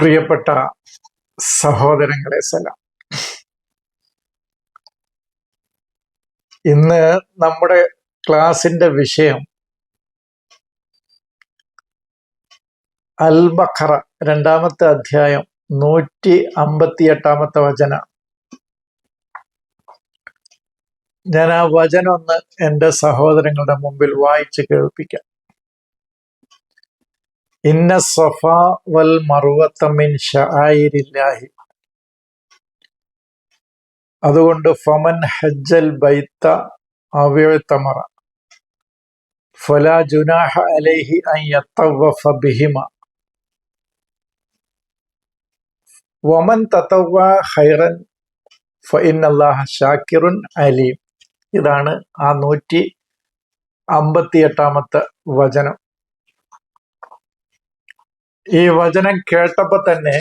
പ്രിയപ്പെട്ട സഹോദരങ്ങളെ സലാം. ഇന്ന് നമ്മുടെ ക്ലാസിന്റെ വിഷയം അൽ ബഖറ രണ്ടാമത്തെ അധ്യായം നൂറ്റി അമ്പത്തി എട്ടാമത്തെ വചന. ഞാൻ ആ വചനം ഒന്ന് എന്റെ സഹോദരങ്ങളുടെ മുമ്പിൽ വായിച്ച് കേൾപ്പിക്കാം. ഇന്ന സഫ വൽ മറുവത്തമിൻ ഷായിരില്ലാഹി അതുകൊണ്ട് ഫമൻ ഹജ്ജൽ ബൈത്ത അവ്യത്തമറ ഫല ജുനാഹ അലൈഹി അയ്യത്തവഫ ബിഹിമ. വമൻ തത്തവ ഹൈറൻ ഫഇന്നല്ലാഹ ഷാക്കിറുൻ അലീം. ഇതാണ് ആ നൂറ്റി അമ്പത്തിയെട്ടാമത്തെ വചനം. ഈ വചനം കേട്ടപ്പോ തന്നെ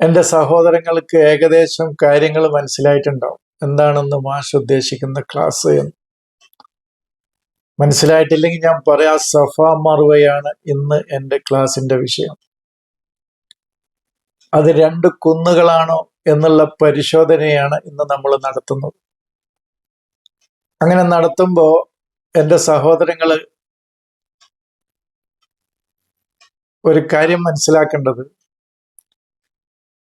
എന്റെ സഹോദരങ്ങൾക്ക് ഏകദേശം കാര്യങ്ങൾ മനസ്സിലായിട്ടുണ്ടാവും. എന്താണെന്ന് മാഷ് ഉദ്ദേശിക്കുന്ന ക്ലാസ് എന്ന്. മനസ്സിലായിട്ടില്ലെങ്കിൽ ഞാൻ പറയാ സഫ മറുവയാണ് ഇന്ന് എന്റെ ക്ലാസിന്റെ വിഷയം. അത് രണ്ട് കുന്നുകളാണോ എന്നുള്ള പരിശോധനയാണ് ഇന്ന് നമ്മൾ നടത്തുന്നത്. അങ്ങനെ നടത്തുമ്പോൾ എന്റെ സഹോദരങ്ങൾ ഒരു കാര്യം മനസ്സിലാക്കേണ്ടത്.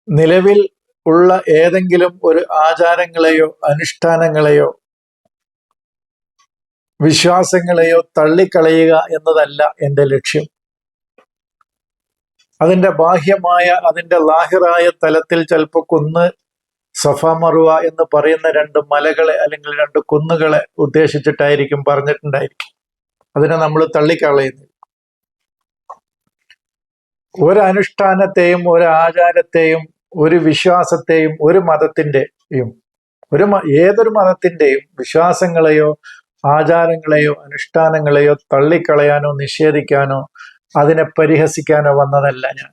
നിലവിൽ ഉള്ള ഏതെങ്കിലും ഒരു ആചാരങ്ങളെയോ അനുഷ്ഠാനങ്ങളെയോ വിശ്വാസങ്ങളെയോ തള്ളിക്കളയുക എന്നതല്ല എന്റെ ലക്ഷ്യം. അതിന്റെ ബാഹ്യമായ അതിന്റെ ലാഹിറായ തലത്തിൽ ചിലപ്പോൾ കുന്ന് സഫ മറുവ എന്ന് പറയുന്ന രണ്ട് മലകളെ അല്ലെങ്കിൽ രണ്ട് കുന്നുകളെ ഉദ്ദേശിച്ചിട്ടായിരിക്കും പറഞ്ഞിട്ടുണ്ടായിരിക്കും. അതിനെ നമ്മൾ തള്ളിക്കളയുന്നില്ല ഒരു അനുഷ്ഠാനത്തെയും ഒരു ആചാരത്തെയും ഒരു വിശ്വാസത്തെയും ഒരു മതത്തിന്റെയും ഒരു ഏതൊരു മതത്തിന്റെയും വിശ്വാസങ്ങളെയോ ആചാരങ്ങളെയോ അനുഷ്ഠാനങ്ങളെയോ തള്ളിക്കളയാനോ നിഷേധിക്കാനോ അതിനെ പരിഹസിക്കാനോ വന്നതല്ല ഞാൻ.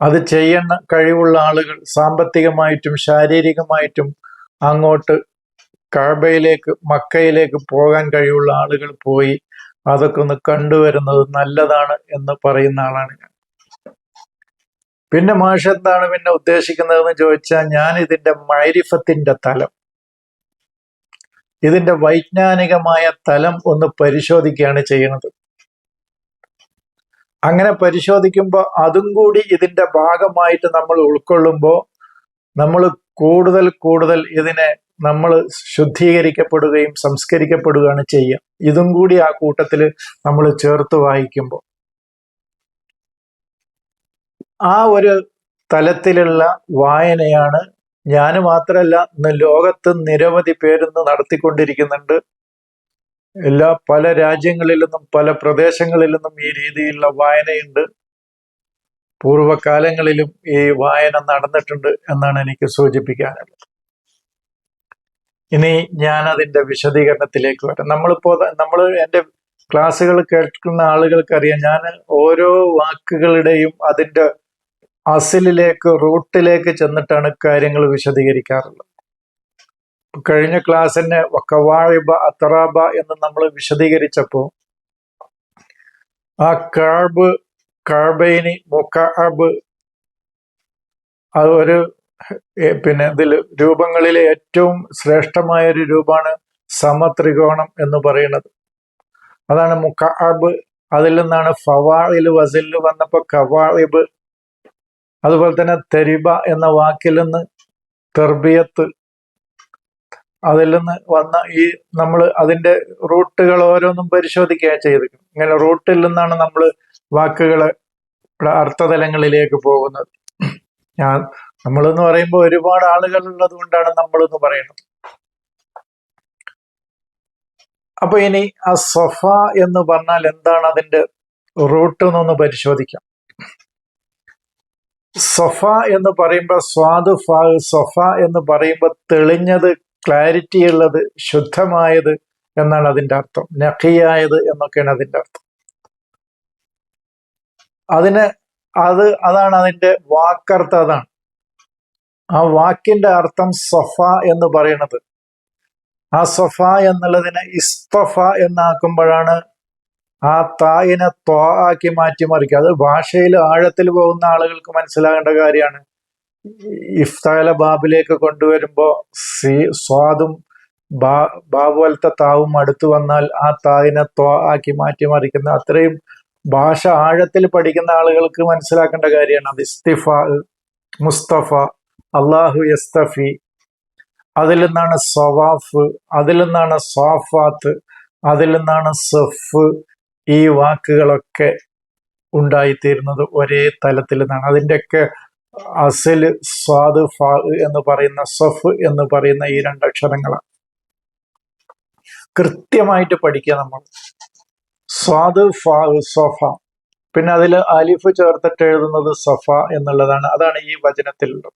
അത് ചെയ്യുന്ന കഴിവുള്ള ആളുകൾ സാമ്പത്തികമായിട്ടും ശാരീരികമായിട്ടും അങ്ങോട്ട് കഴബയിലേക്ക് മക്കയിലേക്ക് പോകാൻ കഴിവുള്ള ആളുകൾ പോയി അതൊക്കെ ഒന്ന് കണ്ടുവരുന്നത് നല്ലതാണ് എന്ന് പറയുന്ന ആളാണ് ഞാൻ. പിന്നെ മാഷ് എന്താണ് പിന്നെ ഉദ്ദേശിക്കുന്നതെന്ന് ചോദിച്ചാൽ ഞാൻ ഇതിന്റെ മൈരിഫത്തിന്റെ തലം ഇതിന്റെ വൈജ്ഞാനികമായ തലം ഒന്ന് പരിശോധിക്കുകയാണ് ചെയ്യുന്നത്. അങ്ങനെ പരിശോധിക്കുമ്പോൾ അതും കൂടി ഇതിന്റെ ഭാഗമായിട്ട് നമ്മൾ ഉൾക്കൊള്ളുമ്പോൾ നമ്മൾ കൂടുതൽ കൂടുതൽ ഇതിനെ നമ്മൾ ശുദ്ധീകരിക്കപ്പെടുകയും സംസ്കരിക്കപ്പെടുകയാണ് ചെയ്യുക. ഇതും കൂടി ആ കൂട്ടത്തിൽ നമ്മൾ ചേർത്ത് വായിക്കുമ്പോൾ ആ ഒരു തലത്തിലുള്ള വായനയാണ് ഞാൻ മാത്രമല്ല ഇന്ന് ലോകത്ത് നിരവധി പേരിന്ന് നടത്തിക്കൊണ്ടിരിക്കുന്നുണ്ട്. എല്ലാ പല രാജ്യങ്ങളിൽ നിന്നും പല പ്രദേശങ്ങളിൽ നിന്നും ഈ രീതിയിലുള്ള വായനയുണ്ട്. പൂർവകാലങ്ങളിലും ഈ വായന നടന്നിട്ടുണ്ട് എന്നാണ് എനിക്ക് സൂചിപ്പിക്കാനുള്ളത്. ഇനി ഞാൻ അതിന്റെ വിശദീകരണത്തിലേക്ക് വരാം. നമ്മളിപ്പോ നമ്മൾ എന്റെ ക്ലാസ്സുകൾ കേൾക്കുന്ന ആളുകൾക്കറിയാം ഞാൻ ഓരോ വാക്കുകളുടെയും അതിന്റെ അസിലിലേക്ക് റൂട്ടിലേക്ക് ചെന്നിട്ടാണ് കാര്യങ്ങൾ വിശദീകരിക്കാറുള്ളത്. കഴിഞ്ഞ ക്ലാസ്സിനെ കവാഴിബ അത്തറാബ എന്ന് നമ്മൾ വിശദീകരിച്ചപ്പോൾ ആ കാബ് കാബൈനി മുക്കാബ് അത് ഒരു പിന്നെ ഇതിൽ രൂപങ്ങളിലെ ഏറ്റവും ശ്രേഷ്ഠമായ ഒരു രൂപമാണ് സമത്രികോണം എന്ന് പറയുന്നത്. അതാണ് മുക്കാബ് അതിൽ നിന്നാണ് ഫവാളിൽ വസിൽ വന്നപ്പോൾ കവാളിബ് അതുപോലെ തന്നെ തെരിബ എന്ന വാക്കിൽ നിന്ന് തെർബിയത്ത്. അതിൽ നിന്ന് വന്ന ഈ നമ്മൾ അതിന്റെ റൂട്ടുകൾ ഓരോന്നും പരിശോധിക്കുക ചെയ്തിരിക്കും ഇങ്ങനെ റൂട്ടിൽ നിന്നാണ് നമ്മൾ വാക്കുകളെ അർത്ഥതലങ്ങളിലേക്ക് പോകുന്നത്. ഞാൻ നമ്മളെന്ന് പറയുമ്പോൾ ഒരുപാട് ആളുകൾ ഉള്ളത് കൊണ്ടാണ് നമ്മളെന്ന് പറയുന്നത്. അപ്പൊ ഇനി ആ സൊഫ എന്ന് പറഞ്ഞാൽ എന്താണ് അതിന്റെ റൂട്ട് എന്നൊന്ന് പരിശോധിക്കാം. സഫ എന്ന് പറയുമ്പോൾ സ്വാദ് സൊഫ എന്ന് പറയുമ്പോൾ തെളിഞ്ഞത് ക്ലാരിറ്റി ഉള്ളത് ശുദ്ധമായത് എന്നാണ് അതിന്റെ അർത്ഥം. നഖിയായത് എന്നൊക്കെയാണ് അതിന്റെ അർത്ഥം. അതിന് അത് അതാണ് അതിന്റെ വാക്കർത്ഥം അതാണ്. ആ വാക്കിന്റെ അർത്ഥം സഫ എന്ന് പറയുന്നത്. ആ സഫ എന്നുള്ളതിനെ ഇസ്തഫ എന്നാക്കുമ്പോഴാണ് ആ തായിനെ ത്വാ ആക്കി മാറ്റി മാറ്റിമറിക്കുക. അത് ഭാഷയിൽ ആഴത്തിൽ പോകുന്ന ആളുകൾക്ക് മനസ്സിലാകേണ്ട കാര്യമാണ്. ഇഫ്താല ബാബിലേക്ക് കൊണ്ടുവരുമ്പോ സി സ്വാദും ബാ ബാബുവലത്തെ താവും അടുത്തു വന്നാൽ ആ തായിനെ ത്വാ ആക്കി മാറ്റി മാറ്റിമറിക്കുന്ന അത്രയും ഭാഷ ആഴത്തിൽ പഠിക്കുന്ന ആളുകൾക്ക് മനസ്സിലാക്കേണ്ട കാര്യമാണ്. അത് ഇസ്തിഫ മുസ്തഫ അള്ളാഹു യസ്തഫി. അതിൽ നിന്നാണ് സവാഫ് അതിൽ നിന്നാണ് സാഫാത്ത് അതിൽ നിന്നാണ് സഫ് ഈ വാക്കുകളൊക്കെ ഉണ്ടായിത്തീരുന്നത് ഒരേ തലത്തിൽ നിന്നാണ്. അതിന്റെയൊക്കെ അസൽ സ്വാദ് ഫാ എന്ന് പറയുന്ന സഫ് എന്ന് പറയുന്ന ഈ രണ്ടക്ഷരങ്ങളാണ് കൃത്യമായിട്ട് പഠിക്കുക നമ്മൾ. സ്വാദ് സൊഫ. പിന്നെ അതിൽ അലിഫ് ചേർത്തിട്ട് എഴുതുന്നത് സഫ എന്നുള്ളതാണ്. അതാണ് ഈ വചനത്തിലുള്ളത്.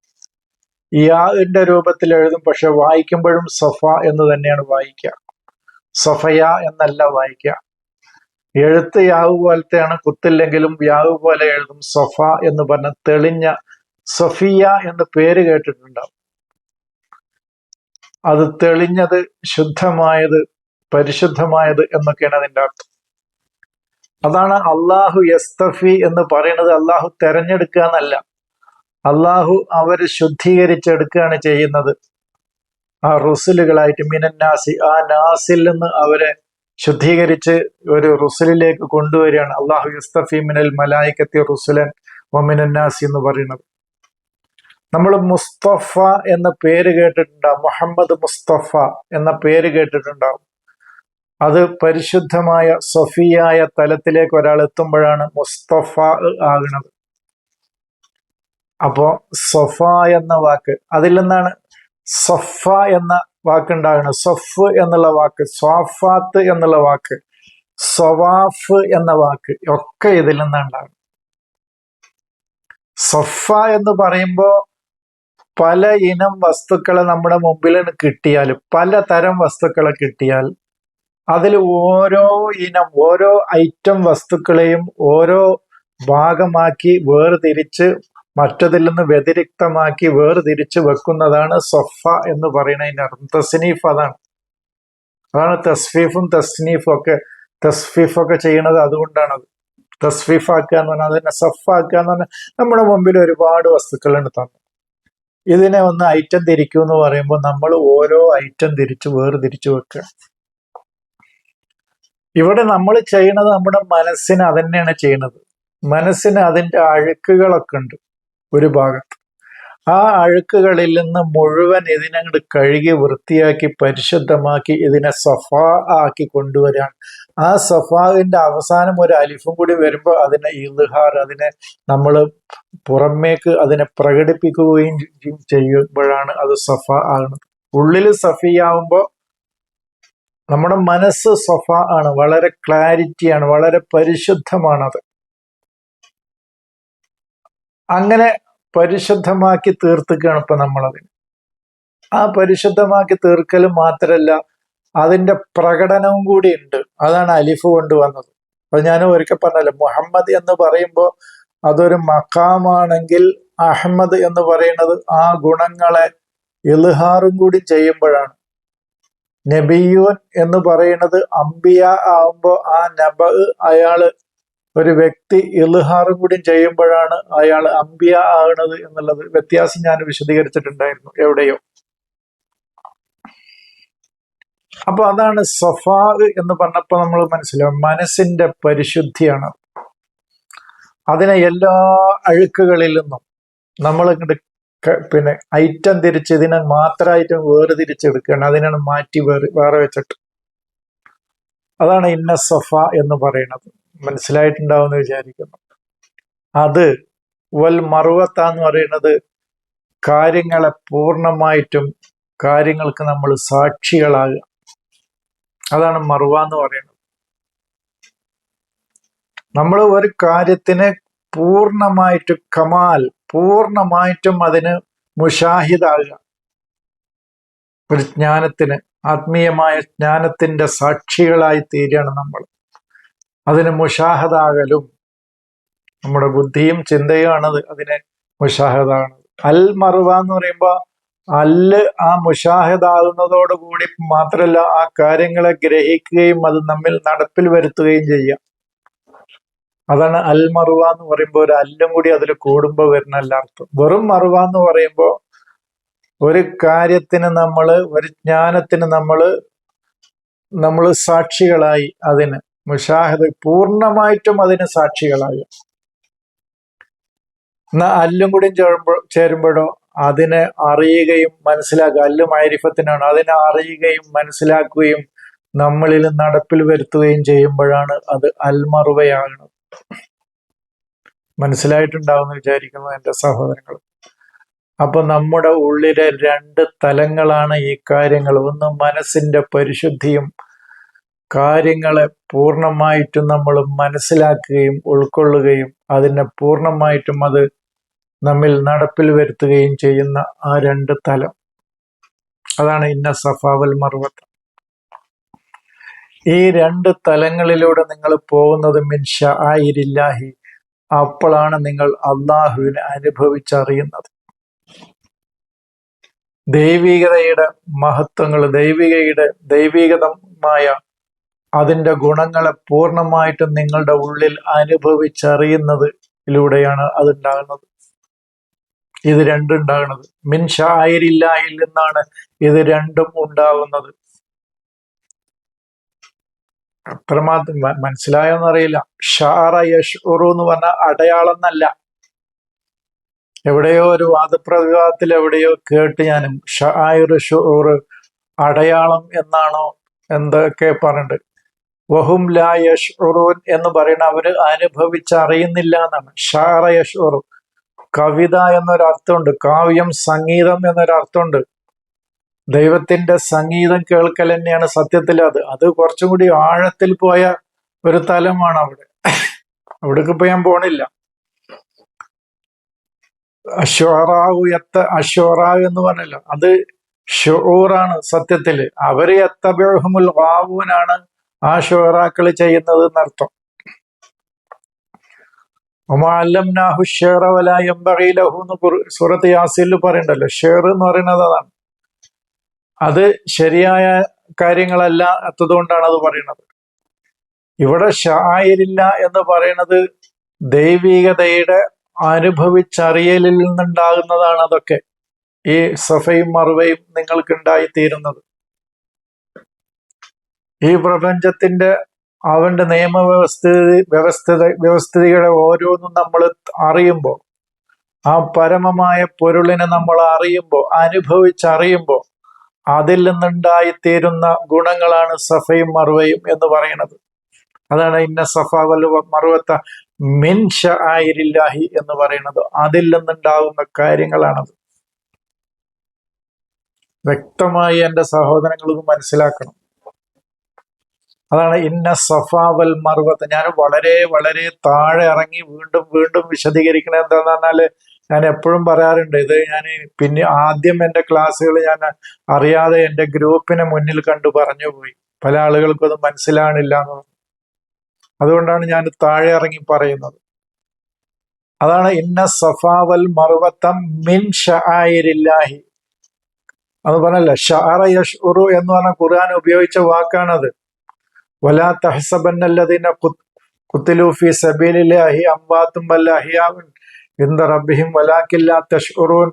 യാന്റെ രൂപത്തിൽ എഴുതും പക്ഷെ വായിക്കുമ്പോഴും സഫ എന്ന് തന്നെയാണ് വായിക്കുക. സഫയ എന്നല്ല വായിക്കുക. എഴുത്ത് യാവ് പോലത്തെയാണ് കുത്തില്ലെങ്കിലും യാവ് പോലെ എഴുതും സഫ എന്ന് പറഞ്ഞ തെളിഞ്ഞ സഫിയ എന്ന് പേര് കേട്ടിട്ടുണ്ടാവും. അത് തെളിഞ്ഞത് ശുദ്ധമായത് പരിശുദ്ധമായത് എന്നൊക്കെയാണ് അതിന്റെ അർത്ഥം. അതാണ് അള്ളാഹു യസ്തഫി എന്ന് പറയുന്നത് അള്ളാഹു തെരഞ്ഞെടുക്കുക എന്നല്ല. അള്ളാഹു അവർ ശുദ്ധീകരിച്ചെടുക്കുകയാണ് ചെയ്യുന്നത്. ആ റുസലുകളായിട്ട് മിനന്നാസി ആ നാസിൽ നിന്ന് അവരെ ശുദ്ധീകരിച്ച് ഒരു റുസലിലേക്ക് കൊണ്ടുവരികയാണ്. അള്ളാഹു യസ്തഫി മിനൽ മലായിക്കത്തി റുസുലൻ ഒമിനന്നാസി എന്ന് പറയുന്നത്. നമ്മൾ മുസ്തഫ എന്ന പേര് കേട്ടിട്ടുണ്ടാവും. മുഹമ്മദ് മുസ്തഫ എന്ന പേര് കേട്ടിട്ടുണ്ടാവും. അത് പരിശുദ്ധമായ സഫിയായ തലത്തിലേക്ക് ഒരാൾ എത്തുമ്പോഴാണ് മുസ്തഫ ആകുന്നത് അപ്പോ സൊഫ എന്ന വാക്ക് അതിൽ നിന്നാണ് സൊഫ എന്ന വാക്കുണ്ടാകുന്നത് സൊഫ് എന്നുള്ള വാക്ക് സ്വാഫാത്ത് എന്നുള്ള വാക്ക് സൊവാഫ് എന്ന വാക്ക് ഒക്കെ ഇതിൽ നിന്നുണ്ടാകും സൊഫ എന്ന് പറയുമ്പോ പല ഇനം വസ്തുക്കളെ നമ്മുടെ മുമ്പിൽ കിട്ടിയാൽ പലതരം വസ്തുക്കളെ കിട്ടിയാൽ അതിൽ ഓരോ ഇനം ഓരോ ഐറ്റം വസ്തുക്കളെയും ഓരോ ഭാഗമാക്കി വേർതിരിച്ച് മറ്റതിൽ നിന്ന് വ്യതിരിക്തമാക്കി വേർതിരിച്ച് വെക്കുന്നതാണ് സൊഫ എന്ന് പറയുന്നതിനർത്ഥം തസ്നീഫ് അതാണ്. അതാണ് തസ്ഫീഫും തസ്നീഫും ഒക്കെ. തസ്ഫീഫ് ഒക്കെ ചെയ്യുന്നത് അതുകൊണ്ടാണത് തസ്ഫീഫാക്കുക എന്ന് പറഞ്ഞാൽ അതിനെ സഫാക്കുക എന്ന് പറഞ്ഞാൽ നമ്മുടെ മുമ്പിൽ ഒരുപാട് വസ്തുക്കളുണ്ട് തന്നു. ഇതിനെ ഒന്ന് ഐറ്റം തിരിക്കൂ എന്ന് പറയുമ്പോൾ നമ്മൾ ഓരോ ഐറ്റം തിരിച്ച് വേർതിരിച്ച് വെക്കുക. ഇവിടെ നമ്മൾ ചെയ്യുന്നത് നമ്മുടെ മനസ്സിന് അതന്നെയാണ് ചെയ്യുന്നത്. മനസ്സിന് അതിന്റെ അഴുക്കുകളൊക്കെ ഉണ്ട് ഒരു ഭാഗത്ത്. ആ അഴുക്കുകളിൽ നിന്ന് മുഴുവൻ ഇതിനങ്ങോട്ട് കഴുകി വൃത്തിയാക്കി പരിശുദ്ധമാക്കി ഇതിനെ സഫാ ആക്കി കൊണ്ടുവരാൻ. ആ സഫാവിന്റെ അവസാനം ഒരു അലിഫും കൂടി വരുമ്പോൾ അതിനെ ഇൽഹാർ അതിനെ നമ്മൾ പുറമേക്ക് അതിനെ പ്രകടിപ്പിക്കുകയും ചെയ്യുമ്പോഴാണ് അത് സഫ ആകുന്നത്. ഉള്ളിൽ സഫിയാവുമ്പോൾ നമ്മുടെ മനസ്സ് സൊഫ ആണ് വളരെ ക്ലാരിറ്റിയാണ് വളരെ പരിശുദ്ധമാണത് അങ്ങനെ പരിശുദ്ധമാക്കി തീർത്തുകയാണ് ഇപ്പൊ നമ്മളതിന്. ആ പരിശുദ്ധമാക്കി തീർക്കൽ മാത്രല്ല അതിന്റെ പ്രകടനവും കൂടി ഉണ്ട്. അതാണ് അലിഫ് കൊണ്ടുവന്നത്. അപ്പൊ ഞാൻ ഒരിക്കൽ പറഞ്ഞല്ലോ മുഹമ്മദ് എന്ന് പറയുമ്പോൾ അതൊരു മക്കാമാണെങ്കിൽ അഹമ്മദ് എന്ന് പറയുന്നത് ആ ഗുണങ്ങളെ ഇൽഹാറും കൂടി ചെയ്യുമ്പോഴാണ്. നബിയൂൻ എന്ന് പറയുന്നത് അംബിയ ആവുമ്പോൾ ആ നബ അയാൾ ഒരു വ്യക്തി ഇൽഹാറും കൂടി ചെയ്യുമ്പോഴാണ് അയാൾ അമ്പിയ ആകുന്നത് എന്നുള്ളത്. വ്യത്യാസം ഞാൻ വിശദീകരിച്ചിട്ടുണ്ടായിരുന്നു എവിടെയോ. അപ്പൊ അതാണ് സഫാ എന്ന് പറഞ്ഞപ്പോൾ നമ്മൾ മനസ്സിലാവും. മനസ്സിന്റെ പരിശുദ്ധിയാണ്. അതിനെ എല്ലാ അഴുക്കുകളിൽ നിന്നും നമ്മൾ ഇങ്ങോട്ട് പിന്നെ ഐറ്റം തിരിച്ച് ഇതിനെ വേറെ വേർതിരിച്ചെടുക്കുകയാണ് അതിനാണ് മാറ്റി വേറെ വേറെ വെച്ചിട്ട്. അതാണ് ഇന്ന സഫ എന്ന് പറയുന്നത്. മനസ്സിലായിട്ടുണ്ടാവുമെന്ന് വിചാരിക്കുന്നു. അത് വൽ മറുവത്ത എന്ന് പറയുന്നത് കാര്യങ്ങളെ പൂർണമായിട്ടും കാര്യങ്ങൾക്ക് നമ്മൾ സാക്ഷികളാകുക. അതാണ് മറുവ എന്ന് പറയുന്നത്. നമ്മൾ ഒരു കാര്യത്തിന് പൂർണമായിട്ട് കമാൽ പൂർണമായിട്ടും അതിന് മുഷാഹിദാകുക ഒരു ജ്ഞാനത്തിന് ആത്മീയമായ ജ്ഞാനത്തിന്റെ സാക്ഷികളായി തീരുകയാണ് നമ്മൾ. അതിന് മുഷാഹദാകലും നമ്മുടെ ബുദ്ധിയും ചിന്തയുമാണത് അതിനെ മുഷാഹദാകുന്നത് അൽ മറുവ എന്ന് പറയുമ്പോൾ അല്ല് ആ മുഷാഹിദാകുന്നതോടുകൂടി മാത്രമല്ല ആ കാര്യങ്ങളെ ഗ്രഹിക്കുകയും അത് നമ്മിൽ നടപ്പിൽ വരുത്തുകയും ചെയ്യാം. അതാണ് അൽ മറുവ എന്ന് പറയുമ്പോൾ ഒരു അല്ലും കൂടി അതിൽ കൂടുമ്പോൾ വരുന്ന എല്ലാ അർത്ഥം. വെറും മറുവ എന്ന് പറയുമ്പോൾ ഒരു കാര്യത്തിന് നമ്മൾ ഒരു ജ്ഞാനത്തിന് നമ്മൾ നമ്മൾ സാക്ഷികളായി അതിന്. മുഷാഹദ് പൂർണമായിട്ടും അതിന് സാക്ഷികളായി. എന്നാ അല്ലും കൂടി ചേരുമ്പോൾ ചേരുമ്പോഴോ അതിനെ അറിയുകയും മനസ്സിലാക്കുക. അല്ലും ഐരിഫത്തിനാണ് അതിനെ അറിയുകയും മനസ്സിലാക്കുകയും നമ്മളിൽ നടപ്പിൽ വരുത്തുകയും ചെയ്യുമ്പോഴാണ് അത് അൽമറുവയാകുന്നത് മനസ്സിലായിട്ടുണ്ടാവുമെന്ന് വിചാരിക്കുന്നു എന്റെ സഹോദരങ്ങൾ. അപ്പൊ നമ്മുടെ ഉള്ളിലെ രണ്ട് തലങ്ങളാണ് ഈ കാര്യങ്ങൾ. ഒന്ന് മനസ്സിന്റെ പരിശുദ്ധിയും കാര്യങ്ങളെ പൂർണമായിട്ടും നമ്മൾ മനസ്സിലാക്കുകയും ഉൾക്കൊള്ളുകയും അതിനെ പൂർണമായിട്ടും അത് നമ്മിൽ നടപ്പിൽ വരുത്തുകയും ചെയ്യുന്ന ആ രണ്ട് തലം. അതാണ് ഇന്ന സഫാവൽ മറുവത്ത് ഈ രണ്ട് തലങ്ങളിലൂടെ നിങ്ങൾ പോകുന്നത് മിൻഷ ആയിരില്ലാഹി. അപ്പോഴാണ് നിങ്ങൾ അള്ളാഹുവിനെ അനുഭവിച്ചറിയുന്നത്. ദൈവികതയുടെ മഹത്വങ്ങൾ ദൈവികയുടെ ദൈവികതമായ അതിന്റെ ഗുണങ്ങളെ പൂർണമായിട്ടും നിങ്ങളുടെ ഉള്ളിൽ അനുഭവിച്ചറിയുന്നതിലൂടെയാണ് അതുണ്ടാകുന്നത്. ഇത് രണ്ടുണ്ടാകുന്നത് ഉണ്ടാകുന്നത്. മിൻ ഷായിരില്ലാഹിൽ നിന്നാണ് ഇത് രണ്ടും ഉണ്ടാകുന്നത്. അത്രമാത്രം മനസ്സിലായോന്നറിയില്ല. ഷാറ യഷുറു എന്ന് പറഞ്ഞ അടയാളം എന്നല്ല എവിടെയോ ഒരു വാദപ്രതിവാദത്തിൽ എവിടെയോ കേട്ട് ഞാനും ഷായുർ ഷുറൂർ അടയാളം എന്നാണോ എന്തൊക്കെ പറഞ്ഞിട്ട്. വഹും ലാ യഷ്ഉറൂൻ എന്ന് പറയുന്ന അവർ അനുഭവിച്ചറിയുന്നില്ല എന്നാണ് ഷാറ യഷ്ഉറു. കവിത എന്നൊരർത്ഥമുണ്ട്. കാവ്യം സംഗീതം എന്നൊരർത്ഥമുണ്ട്. ദൈവത്തിന്റെ സംഗീതം കേൾക്കൽ തന്നെയാണ് സത്യത്തിൽ അത്. അത് കുറച്ചും കൂടി ആഴത്തിൽ പോയ ഒരു തലമാണ് അവിടെ. അവിടേക്ക് ഇപ്പൊ ഞാൻ പോണില്ല. അശ്വറാവു എത്ത അശ്വറാവ് എന്ന് പറഞ്ഞല്ലോ. അത് ഷോറാണ് സത്യത്തിൽ അവർ എത്തബഹുമുൽ വാവുവിനാണ് ആ ഷോറാക്കൾ ചെയ്യുന്നത് എന്നർത്ഥം. ഒമാലം നാഹു വല എംബറിലഹു എന്ന് സൂറത്ത് യാസിൽ പറയണ്ടല്ലോ. ഷേർ എന്ന് പറയുന്നത് അതാണ്. അത് ശരിയായ കാര്യങ്ങളല്ല എത്തതുകൊണ്ടാണ് അത് പറയുന്നത്. ഇവിടെ ഷായിരില്ല എന്ന് പറയുന്നത് ദൈവികതയുടെ അനുഭവിച്ചറിയലിൽ നിന്നുണ്ടാകുന്നതാണ് അതൊക്കെ. ഈ സഫയും മറുവയും നിങ്ങൾക്ക് ഉണ്ടായിത്തീരുന്നത് ഈ പ്രപഞ്ചത്തിന്റെ അവന്റെ നിയമവ്യവസ്ഥിതി വ്യവസ്ഥിത വ്യവസ്ഥിതികളെ ഓരോന്നും നമ്മൾ അറിയുമ്പോൾ ആ പരമമായ പൊരുളിനെ നമ്മൾ അറിയുമ്പോൾ അനുഭവിച്ചറിയുമ്പോൾ അതിൽ നിന്നുണ്ടായിത്തീരുന്ന ഗുണങ്ങളാണ് സഫയും മറുവയും എന്ന് പറയുന്നത്. അതാണ് ഇന്ന സഫ വല്ല മറുവത്ത മിൻഷ ആയിരില്ലാഹി എന്ന് പറയുന്നത്. അതിൽ നിന്നുണ്ടാകുന്ന കാര്യങ്ങളാണത്. വ്യക്തമായി എന്റെ സഹോദരങ്ങൾ ഇത് മനസ്സിലാക്കണം. അതാണ് ഇന്ന സഫാവൽ മറുവത്ത് ഞാൻ വളരെ വളരെ താഴെ ഇറങ്ങി വീണ്ടും വീണ്ടും വിശദീകരിക്കണത് എന്താന്ന് പറഞ്ഞാൽ ഞാൻ എപ്പോഴും പറയാറുണ്ട് ഇത് ഞാൻ പിന്നെ ആദ്യം എന്റെ ക്ലാസ്സുകൾ ഞാൻ അറിയാതെ എന്റെ ഗ്രൂപ്പിനെ മുന്നിൽ കണ്ടു പറഞ്ഞു പോയി. പല ആളുകൾക്കും അത് മനസ്സിലാണില്ല എന്ന്. അതുകൊണ്ടാണ് ഞാൻ താഴെ ഇറങ്ങി പറയുന്നത്. അതാണ് ഇന്ന സഫാവൽ മറുവത്തം മിൻ ഷായിരില്ലാഹി അത് പറഞ്ഞല്ല ഷാറ യഷ്ഉറു എന്ന് പറഞ്ഞ ഖുർആൻ ഉപയോഗിച്ച വാക്കാണത്. വലാ തഹസബന്നല്ലതിന കുത്തിലൂഫി സബീലില്ലാഹി അംവാത്തും വല്ല അഹിയാവുൻ ഇന്ദ റബ്ബിഹിം വലാക്കില്ലാ തഷ്ഉറൂൻ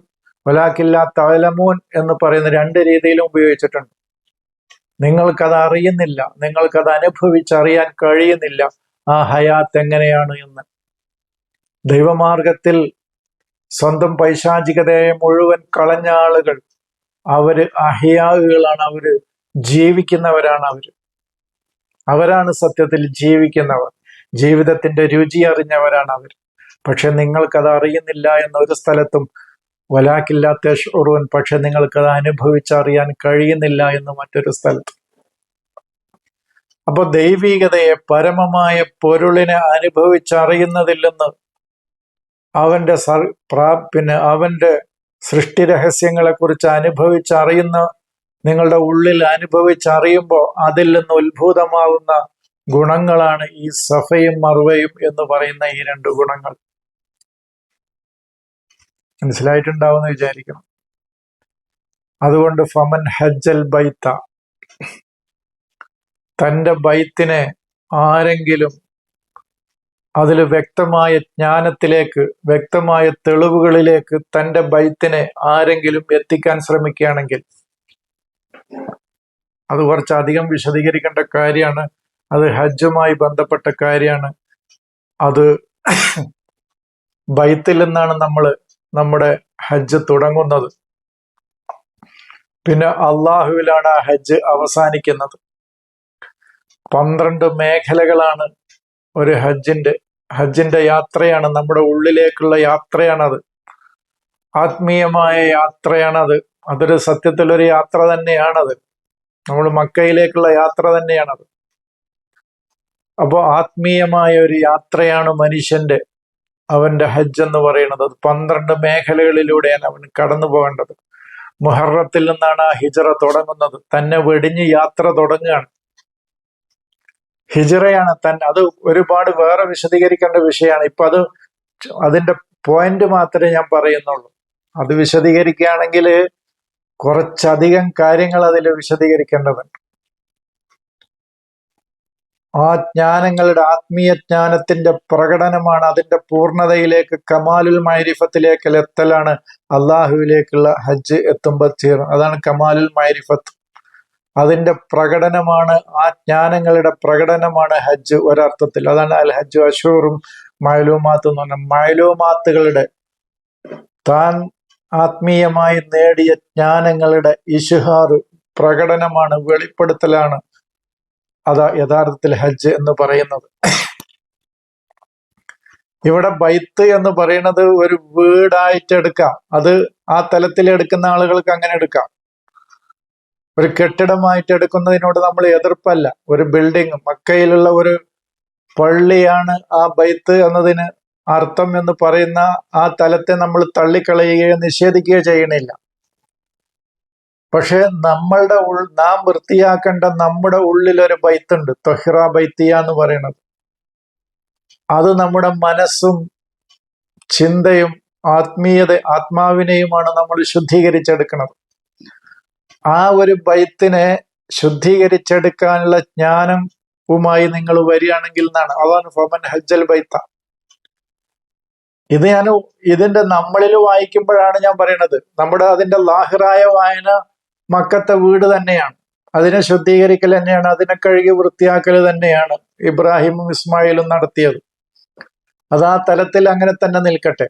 വലാക്കില്ലാ തഅലമൂൻ എന്ന് പറയുന്ന രണ്ട് രീതിയിലും ഉപയോഗിച്ചിട്ടുണ്ട്. നിങ്ങൾക്കത് അറിയുന്നില്ല നിങ്ങൾക്കത് അനുഭവിച്ചറിയാൻ കഴിയുന്നില്ല ആ ഹയാത്ത് എങ്ങനെയാണ് എന്ന്. ദൈവമാർഗത്തിൽ സ്വന്തം പൈശാചികതയെ മുഴുവൻ കളഞ്ഞ ആളുകൾ അവർ അഹിയാകുകളാണ് അവർ ജീവിക്കുന്നവരാണ് അവർ. അവരാണ് സത്യത്തിൽ ജീവിക്കുന്നവർ ജീവിതത്തിന്റെ രുചി അറിഞ്ഞവരാണ് അവർ പക്ഷെ നിങ്ങൾക്കത് അറിയുന്നില്ല എന്നൊരു സ്ഥലത്തും വലാക്കില്ലാത്ത ഷുറുവൻ പക്ഷെ നിങ്ങൾക്കത് അനുഭവിച്ചറിയാൻ കഴിയുന്നില്ല എന്ന് മറ്റൊരു സ്ഥലത്ത്. അപ്പൊ ദൈവികതയെ പരമമായ പൊരുളിനെ അനുഭവിച്ചറിയുന്നതില്ലെന്ന് അവന്റെ സർ പിന്നെ അവന്റെ സൃഷ്ടി രഹസ്യങ്ങളെ കുറിച്ച് അനുഭവിച്ചറിയുന്ന നിങ്ങളുടെ ഉള്ളിൽ അനുഭവിച്ചറിയുമ്പോൾ അതിൽ നിന്ന് ഉത്ഭൂതമാവുന്ന ഗുണങ്ങളാണ് ഈ സഫയും മറുവയും എന്ന് പറയുന്ന ഈ രണ്ട് ഗുണങ്ങൾ. മനസ്സിലായിട്ടുണ്ടാവുമെന്ന് വിചാരിക്കണം അതുകൊണ്ട് ഫമൻ ഹജ്ജൽ ബൈത്ത. തന്റെ ബൈത്തിനെ ആരെങ്കിലും അതിൽ വ്യക്തമായ ജ്ഞാനത്തിലേക്ക് വ്യക്തമായ തെളിവുകളിലേക്ക് തന്റെ ബൈത്തിനെ ആരെങ്കിലും എത്തിക്കാൻ ശ്രമിക്കുകയാണെങ്കിൽ അത് കുറച്ചധികം വിശദീകരിക്കേണ്ട കാര്യമാണ്. അത് ഹജ്ജുമായി ബന്ധപ്പെട്ട കാര്യമാണ്. അത് ബൈത്തിൽ നിന്നാണ് നമ്മൾ നമ്മുടെ ഹജ്ജ് തുടങ്ങുന്നത്. പിന്നെ അള്ളാഹുവിലാണ് ആ ഹജ്ജ് അവസാനിക്കുന്നത്. പന്ത്രണ്ട് മേഖലകളാണ് ഒരു ഹജ്ജിന്റെ ഹജ്ജിന്റെ യാത്രയാണ് നമ്മുടെ ഉള്ളിലേക്കുള്ള യാത്രയാണത്. ആത്മീയമായ യാത്രയാണത്. അതൊരു സത്യത്തിലൊരു യാത്ര തന്നെയാണത്. നമ്മൾ മക്കയിലേക്കുള്ള യാത്ര തന്നെയാണത്. അപ്പോൾ ആത്മീയമായ ഒരു യാത്രയാണ് മനുഷ്യന്റെ അവന്റെ ഹജ്ജ് എന്ന് പറയുന്നത് അത് പന്ത്രണ്ട് മേഖലകളിലൂടെയാണ് അവൻ കടന്നു പോകേണ്ടത്. മുഹറത്തിൽ നിന്നാണ് ആ ഹിജറ തുടങ്ങുന്നത്. തന്നെ വെടിഞ്ഞ് യാത്ര തുടങ്ങുകയാണ്. ഹിജറയാണ് തൻ അത് ഒരുപാട് വേറെ വിശദീകരിക്കേണ്ട വിഷയമാണ്. ഇപ്പൊ അത് അതിന്റെ പോയിന്റ് മാത്രമേ ഞാൻ പറയുന്നുള്ളൂ. അത് വിശദീകരിക്കുകയാണെങ്കിൽ കുറച്ചധികം കാര്യങ്ങൾ അതിൽ വിശദീകരിക്കേണ്ടതുണ്ട്. ആ ജ്ഞാനങ്ങളുടെ ആത്മീയ ജ്ഞാനത്തിന്റെ പ്രകടനമാണ് അതിന്റെ പൂർണതയിലേക്ക് കമാലുൽ മൈരിഫത്തിലേക്ക് എത്തലാണ് അള്ളാഹുവിലേക്കുള്ള ഹജ്ജ് എത്തുമ്പോൾ ചേർന്ന് അതാണ് കമാലുൽ മൈരിഫത്ത്. അതിന്റെ പ്രകടനമാണ് ആ ജ്ഞാനങ്ങളുടെ പ്രകടനമാണ് ഹജ്ജ് ഒരർത്ഥത്തിൽ. അതാണ് അൽ ഹജ്ജ് അഷൂറും മൈലൂമാത്ത് എന്ന് പറഞ്ഞ മൈലൂമാത്തുകളുടെ താൻ ആത്മീയമായി നേടിയ ജ്ഞാനങ്ങളുടെ ഇഷുഹാറ് പ്രകടനമാണ് വെളിപ്പെടുത്തലാണ്. അതാ യഥാർത്ഥത്തിൽ ഹജ്ജ് എന്ന് പറയുന്നത്. ഇവിടെ ബൈത്ത് എന്ന് പറയുന്നത് ഒരു വീടായിട്ട് എടുക്കാം. അത് ആ തലത്തിൽ എടുക്കുന്ന ആളുകൾക്ക് അങ്ങനെ എടുക്കാം. ഒരു കെട്ടിടമായിട്ട് എടുക്കുന്നതിനോട് നമ്മൾ എതിർപ്പല്ല. ഒരു ബിൽഡിംഗ് മക്കയിലുള്ള ഒരു പള്ളിയാണ് ആ ബൈത്ത് എന്നതിന് അർത്ഥം എന്ന് പറയുന്ന ആ തലത്തെ നമ്മൾ തള്ളിക്കളയുകയോ നിഷേധിക്കുകയോ ചെയ്യണില്ല. പക്ഷെ നമ്മളുടെ ഉൾ നാം വൃത്തിയാക്കേണ്ട നമ്മുടെ ഉള്ളിലൊരു ബൈത്തുണ്ട്. തൊഹിറ ബൈത്തിയ എന്ന് പറയുന്നത്. അത് നമ്മുടെ മനസ്സും ചിന്തയും ആത്മീയത ആത്മാവിനെയുമാണ് നമ്മൾ ശുദ്ധീകരിച്ചെടുക്കുന്നത്. ആ ഒരു ബൈത്തിനെ ശുദ്ധീകരിച്ചെടുക്കാനുള്ള ജ്ഞാനവുമായി നിങ്ങൾ വരികയാണെങ്കിൽ എന്നാണ്. അതാണ് ഫമൻ ഹജ്ജൽ ബൈത്ത. ഇത് ഞാൻ ഇതിന്റെ നമ്മളിൽ വായിക്കുമ്പോഴാണ് ഞാൻ പറയണത് നമ്മുടെ അതിന്റെ ലാഹിറായ വായന മക്കത്തെ വീട് തന്നെയാണ്. അതിനെ ശുദ്ധീകരിക്കൽ തന്നെയാണ്. അതിനെ കഴുകി വൃത്തിയാക്കൽ തന്നെയാണ് ഇബ്രാഹിമും ഇസ്മായിലും നടത്തിയത്. അത് ആ തലത്തിൽ അങ്ങനെ തന്നെ നിൽക്കട്ടെ.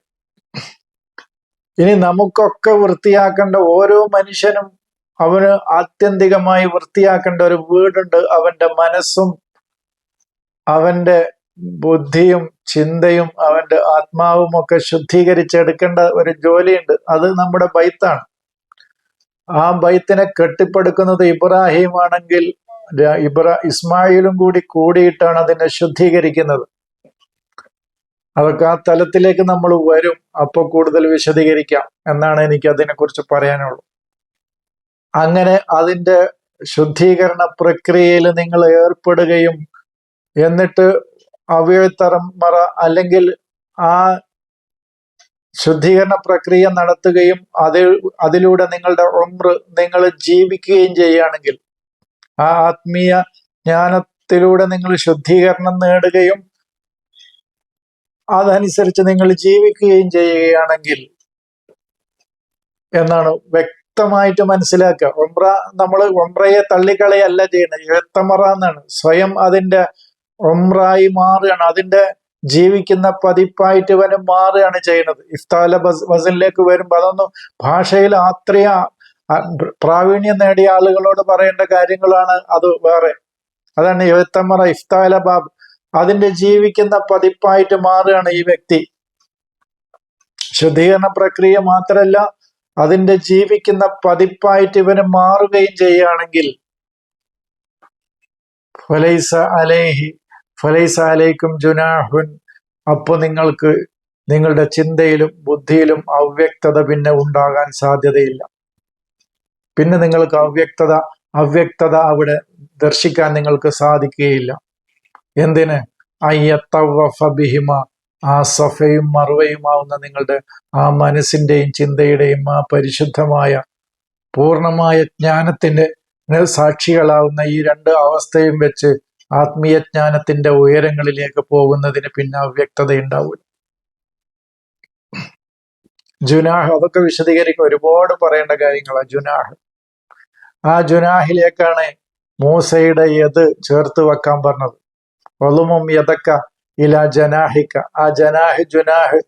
ഇനി നമുക്കൊക്കെ വൃത്തിയാക്കേണ്ട ഓരോ മനുഷ്യനും അവന് ആത്യന്തികമായി വൃത്തിയാക്കേണ്ട ഒരു വീടുണ്ട്. അവന്റെ മനസ്സും അവന്റെ ബുദ്ധിയും ചിന്തയും അവന്റെ ആത്മാവും ഒക്കെ ശുദ്ധീകരിച്ചെടുക്കേണ്ട ഒരു ജോലിയുണ്ട്. അത് നമ്മുടെ ബൈത്താണ്. ആ ബൈത്തിനെ കെട്ടിപ്പടുക്കുന്നത് ഇബ്രാഹിം ആണെങ്കിൽ ഇബ്രാ ഇസ്മായിലും കൂടി കൂടിയിട്ടാണ് അതിനെ ശുദ്ധീകരിക്കുന്നത്. അതൊക്കെ ആ തലത്തിലേക്ക് നമ്മൾ വരും അപ്പോൾ കൂടുതൽ വിശദീകരിക്കാം എന്നാണ് എനിക്ക് അതിനെക്കുറിച്ച് പറയാനുള്ളത്. അങ്ങനെ അതിന്റെ ശുദ്ധീകരണ പ്രക്രിയയിൽ നിങ്ങൾ ഏർപ്പെടുകയും എന്നിട്ട് അവയത്തറം മറ അല്ലെങ്കിൽ ആ ശുദ്ധീകരണ പ്രക്രിയ നടത്തുകയും അതിൽ അതിലൂടെ നിങ്ങളുടെ ഒമ്ര നിങ്ങൾ ജീവിക്കുകയും ചെയ്യുകയാണെങ്കിൽ ആ ആത്മീയ ജ്ഞാനത്തിലൂടെ നിങ്ങൾ ശുദ്ധീകരണം നേടുകയും അതനുസരിച്ച് നിങ്ങൾ ജീവിക്കുകയും ചെയ്യുകയാണെങ്കിൽ എന്നാണ് വ്യക്തമായിട്ട് മനസ്സിലാക്കുക. ഒമ്ര നമ്മൾ ഒമ്രയെ തള്ളിക്കളയല്ല ചെയ്യുന്നത്. എത്തമറ എന്നാണ്. സ്വയം അതിന്റെ ഒമ്രായി മാറുകയാണ്. അതിന്റെ ജീവിക്കുന്ന പതിപ്പായിട്ട് ഇവന് മാറുകയാണ് ചെയ്യുന്നത്. ഇഫ്താല വസിലേക്ക് വരുമ്പോൾ അതൊന്നും ഭാഷയിൽ അത്രയ പ്രാവീണ്യം നേടിയ ആളുകളോട് പറയേണ്ട കാര്യങ്ങളാണ് അത് വേറെ. അതാണ് യുവത്തമ്മറ ഇഫ്താല ബാബ്. അതിന്റെ ജീവിക്കുന്ന പതിപ്പായിട്ട് മാറുകയാണ് ഈ വ്യക്തി. ശുദ്ധീകരണ പ്രക്രിയ മാത്രമല്ല അതിന്റെ ജീവിക്കുന്ന പതിപ്പായിട്ട് ഇവന് മാറുകയും ചെയ്യുകയാണെങ്കിൽ അലേഹി ഫലൈസ അലൈക്കും ജുനാഹുൻ. അപ്പോൾ നിങ്ങൾക്ക് നിങ്ങളുടെ ചിന്തയിലും ബുദ്ധിയിലും അവ്യക്തത പിന്നെ ഉണ്ടാകാൻ സാധ്യതയില്ല. പിന്നെ നിങ്ങൾക്ക് അവ്യക്തത അവ്യക്തത അവിടെ ദർശിക്കാൻ നിങ്ങൾക്ക് സാധിക്കുകയില്ല. എന്തിന്? അയ്യത്തവഫിഹിമ ആ സഫയും മറുവയുമാവുന്ന നിങ്ങളുടെ ആ മനസ്സിന്റെയും ചിന്തയുടെയും ആ പരിശുദ്ധമായ പൂർണമായ ജ്ഞാനത്തിന്റെ സാക്ഷികളാവുന്ന ഈ രണ്ട് അവസ്ഥയും വെച്ച് ആത്മീയജ്ഞാനത്തിന്റെ ഉയരങ്ങളിലേക്ക് പോകുന്നതിന് പിന്നെ അവ്യക്തത ഉണ്ടാവില്ല ജുനാഹ് അതൊക്കെ വിശദീകരിക്കും ഒരുപാട് പറയേണ്ട കാര്യങ്ങളാണ് ജുനാഹ്. ആ ജുനാഹിലേക്കാണ് മൂസയുടെ യത് ചേർത്ത് വെക്കാൻ പറഞ്ഞത്. ഒളുമും യതക്ക ഇല ജനാഹിക്ക. ആ ജനാഹ് ജുനാഹ്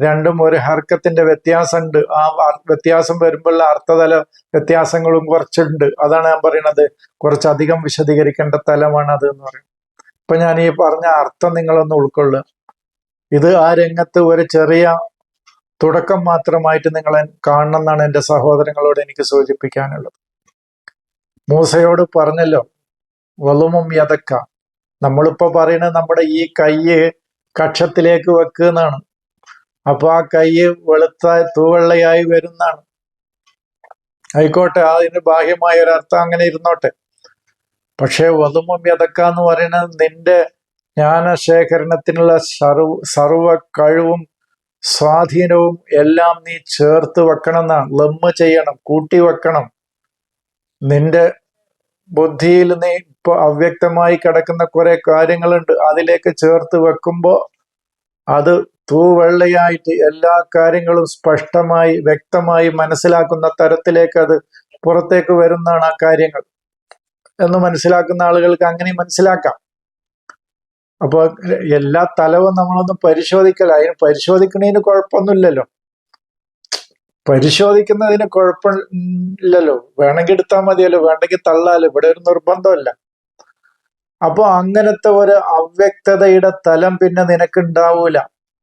രണ്ടും ഒരു ഹർക്കത്തിന്റെ വ്യത്യാസമുണ്ട്. ആ വ്യത്യാസം വരുമ്പോഴുള്ള അർത്ഥതല വ്യത്യാസങ്ങളും കുറച്ചുണ്ട്. അതാണ് ഞാൻ പറയുന്നത്. കുറച്ചധികം വിശദീകരിക്കേണ്ട തലമാണ് അത് എന്ന് പറയുന്നത്. ഇപ്പൊ ഞാൻ ഈ പറഞ്ഞ അർത്ഥം നിങ്ങളൊന്ന് ഉൾക്കൊള്ളുക. ഇത് ആ രംഗത്ത് ഒരു ചെറിയ തുടക്കം മാത്രമായിട്ട് നിങ്ങൾ കാണണം എന്നാണ് എന്റെ സഹോദരങ്ങളോട് എനിക്ക് സൂചിപ്പിക്കാനുള്ളത്. മൂസയോട് പറഞ്ഞല്ലോ വലുമും യതക്ക. നമ്മളിപ്പോ പറയുന്നത് നമ്മുടെ ഈ കയ്യ് കക്ഷത്തിലേക്ക് വെക്കുന്നതാണ് അപ്പൊ ആ കൈ വെളുത്ത തൂവെള്ളയായി വരുന്നതാണ്. ആയിക്കോട്ടെ അതിന് ബാഹ്യമായ ഒരു അർത്ഥം അങ്ങനെ ഇരുന്നോട്ടെ. പക്ഷേ വധുമം യതക്ക എന്ന് പറയുന്നത് നിന്റെ ജ്ഞാനശേഖരണത്തിനുള്ള സർവ സർവ കഴിവും സ്വാധീനവും എല്ലാം നീ ചേർത്ത് വെക്കണം എന്നാണ് ലമ്മ് ചെയ്യണം കൂട്ടി വെക്കണം. നിന്റെ ബുദ്ധിയിൽ നീ ഇപ്പൊ അവ്യക്തമായി കിടക്കുന്ന കുറെ കാര്യങ്ങളുണ്ട്. അതിലേക്ക് ചേർത്ത് വെക്കുമ്പോ അത് തൂവെള്ളയായിട്ട് എല്ലാ കാര്യങ്ങളും സ്പഷ്ടമായി വ്യക്തമായി മനസ്സിലാക്കുന്ന തരത്തിലേക്ക് അത് പുറത്തേക്ക് വരുന്നതാണ് ആ കാര്യങ്ങൾ. എന്ന് മനസ്സിലാക്കുന്ന ആളുകൾക്ക് അങ്ങനെ മനസ്സിലാക്കാം. അപ്പോൾ എല്ലാ തലവും നമ്മളൊന്ന് പരിശോധിക്കല. അതിന് പരിശോധിക്കണതിന് കുഴപ്പമൊന്നുമില്ലല്ലോ. പരിശോധിക്കുന്നതിന് കുഴപ്പമില്ലല്ലോ. വേണമെങ്കിൽ എടുത്താൽ മതിയല്ലോ. വേണ്ടെങ്കിൽ തള്ളാലോ. ഇവിടെ ഒരു നിർബന്ധമല്ല. അപ്പൊ അങ്ങനത്തെ ഒരു അവ്യക്തതയുടെ തലം പിന്നെ നിനക്ക് ഉണ്ടാവൂല.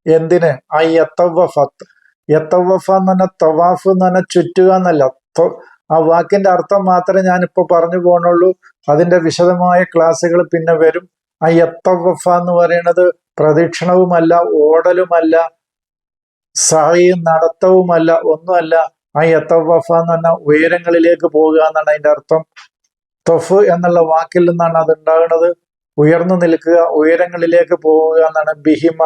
എന്തിന്? ആ യത്തവഫത്ത് യത്തവഫ എന്ന് പറഞ്ഞ തവാഫ് എന്ന് പറഞ്ഞാൽ ചുറ്റുക എന്നല്ല. ആ വാക്കിന്റെ അർത്ഥം മാത്രമേ ഇപ്പൊ പറഞ്ഞു പോകണുള്ളൂ അതിന്റെ വിശദമായ ക്ലാസ്സുകൾ പിന്നെ വരും. ആ യത്തവഫ എന്ന് പറയുന്നത് പ്രദക്ഷിണവുമല്ല ഓടലുമല്ല സഹയും നടത്തവുമല്ല ഒന്നുമല്ല. ആ യത്തവഫ എന്ന് പറഞ്ഞാൽ ഉയരങ്ങളിലേക്ക് പോകുക എന്നാണ് അതിന്റെ അർത്ഥം. തൊഫ് എന്നുള്ള വാക്കിൽ നിന്നാണ് അത് ഉണ്ടാകുന്നത്. ഉയർന്നു നിൽക്കുക ഉയരങ്ങളിലേക്ക് പോവുക എന്നാണ് ബിഹിമ.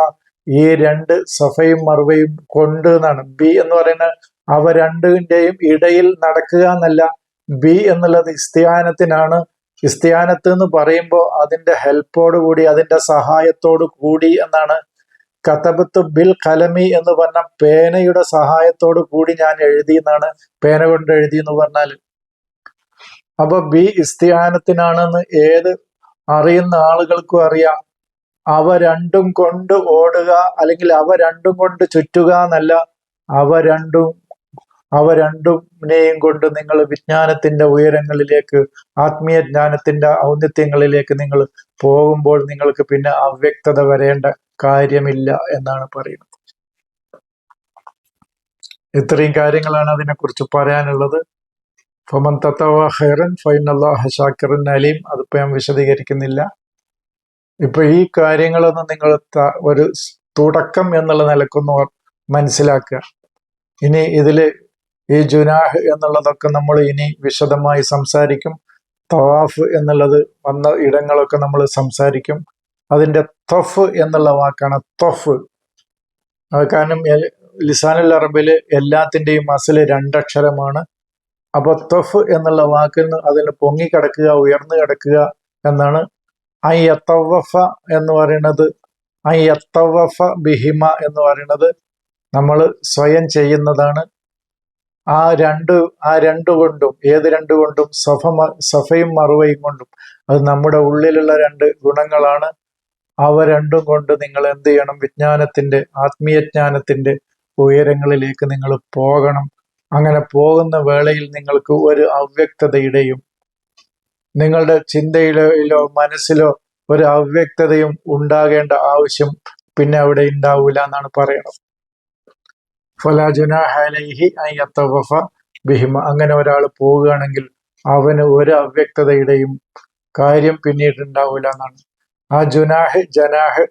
ഈ രണ്ട് സഫയും മറുവയും കൊണ്ട് എന്നാണ്. ബി എന്ന് പറയുന്നത് അവ രണ്ടിന്റെയും ഇടയിൽ നടക്കുക എന്നല്ല. ബി എന്നുള്ളത് ഇസ്തിയാനത്തിനാണ്. ഇസ്തിയാനത്ത് എന്ന് പറയുമ്പോൾ അതിന്റെ ഹെൽപ്പോട് കൂടി അതിന്റെ സഹായത്തോട് കൂടി എന്നാണ്. കഥബത്ത് ബിൽ കലമി എന്ന് പറഞ്ഞ പേനയുടെ സഹായത്തോട് കൂടി ഞാൻ എഴുതി എന്നാണ്. പേന കൊണ്ട് എഴുതി എന്ന് പറഞ്ഞാൽ അപ്പൊ ബി ഇസ്തിയാനത്തിനാണെന്ന് ഏത് അറിയുന്ന ആളുകൾക്കും അറിയാം. അവ രണ്ടും കൊണ്ട് ഓടുക അല്ലെങ്കിൽ അവ രണ്ടും കൊണ്ട് ചുറ്റുക എന്നല്ല അവ രണ്ടും അവ രണ്ടുനെയും കൊണ്ട് നിങ്ങൾ വിജ്ഞാനത്തിന്റെ ഉയരങ്ങളിലേക്ക് ആത്മീയ ജ്ഞാനത്തിന്റെ ഔന്നിത്യങ്ങളിലേക്ക് നിങ്ങൾ പോകുമ്പോൾ നിങ്ങൾക്ക് പിന്നെ അവ്യക്തത വരേണ്ട കാര്യമില്ല എന്നാണ് പറയുന്നത്. ഇത്രയും കാര്യങ്ങളാണ് അതിനെക്കുറിച്ച് പറയാനുള്ളത്. ഫമൻ തത്തവ ഹൈറൻ ഫൈൻ അള്ളാഹ ഷാക്കിറൻ അലീം. അതിപ്പോ ഞാൻ വിശദീകരിക്കുന്നില്ല. ഇപ്പൊ ഈ കാര്യങ്ങളൊന്നും നിങ്ങൾ ഒരു തുടക്കം എന്നുള്ള നിലക്കൊന്ന് മനസ്സിലാക്കുക. ഇനി ഇതിൽ ഈ ജുനാഹ് എന്നുള്ളതൊക്കെ നമ്മൾ ഇനി വിശദമായി സംസാരിക്കും. തവാഫ് എന്നുള്ളത് വന്ന ഇടങ്ങളൊക്കെ നമ്മൾ സംസാരിക്കും. അതിന്റെ തൊഫ് എന്നുള്ള വാക്കാണ് തൊഫ്. കാരണം ലിസാനുൽ അറബിൽ എല്ലാത്തിന്റെയും മസിൽ രണ്ടക്ഷരമാണ്. അപ്പൊ തൊഫ് എന്നുള്ള വാക്കിൽ നിന്ന് അതിന് പൊങ്ങിക്കിടക്കുക ഉയർന്നു കിടക്കുക എന്നാണ് ഐ യത്തവഫ എന്ന് പറയുന്നത് ഐ യത്തവഫ ബിഹിമ എന്ന് പറയുന്നത് നമ്മൾ സ്വയം ചെയ്യുന്നതാണ്. ആ രണ്ട് ആ രണ്ടു കൊണ്ടും ഏത് രണ്ടു കൊണ്ടും സഫ സഫയും മറുവയും കൊണ്ടും അത് നമ്മുടെ ഉള്ളിലുള്ള രണ്ട് ഗുണങ്ങളാണ്. അവ രണ്ടും കൊണ്ട് നിങ്ങൾ എന്ത് ചെയ്യണം? വിജ്ഞാനത്തിന്റെ ആത്മീയജ്ഞാനത്തിന്റെ ഉയരങ്ങളിലേക്ക് നിങ്ങൾ പോകണം. അങ്ങനെ പോകുന്ന വേളയിൽ നിങ്ങൾക്ക് ഒരു അവ്യക്തതയുടെയും നിങ്ങളുടെ ചിന്തയിലോ മനസ്സിലോ ഒരു അവ്യക്തതയും ഉണ്ടാകേണ്ട ആവശ്യം പിന്നെ അവിടെ ഉണ്ടാവൂല എന്നാണ് പറയണത്. ഫലാജുനഹി അയ്യത്തവഫ ബിഹിമ. അങ്ങനെ ഒരാൾ പോവുകയാണെങ്കിൽ അവന് ഒരു അവ്യക്തതയുടെയും കാര്യം പിന്നീട് ഉണ്ടാവില്ല എന്നാണ്. ആ ജുനാഹ് ജനാഹ്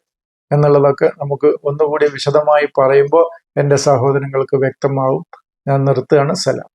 എന്നുള്ളതൊക്കെ നമുക്ക് ഒന്നുകൂടി വിശദമായി പറയുമ്പോൾ എന്റെ സഹോദരങ്ങൾക്ക് വ്യക്തമാവും. ഞാൻ നിർത്തുകയാണ്. സലാം.